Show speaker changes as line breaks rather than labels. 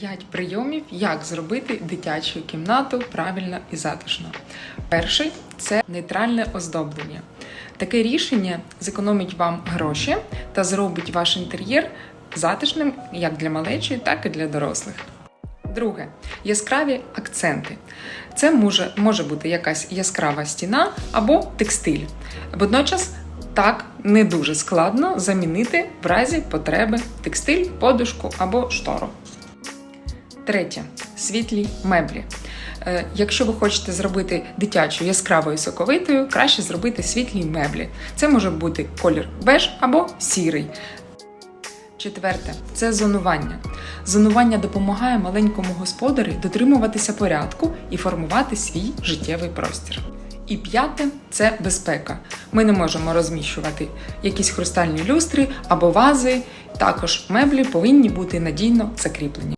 5 прийомів, як зробити дитячу кімнату правильно і затишно. Перший це нейтральне оздоблення. Таке рішення зекономить вам гроші та зробить ваш інтер'єр затишним як для малечі, так і для дорослих. Друге яскраві акценти. Це може, може бути якась яскрава стіна або текстиль. Водночас так не дуже складно замінити в разі потреби текстиль, подушку або штору. Третє світлі меблі. Е, Якщо ви хочете зробити дитячу яскравою соковитою, краще зробити світлі меблі. Це може бути колір беж або сірий. Четверте це зонування. Зонування допомагає маленькому господарю дотримуватися порядку і формувати свій життєвий простір. І п'яте це безпека. Ми не можемо розміщувати якісь хрустальні люстри або вази. Також меблі повинні бути надійно закріплені.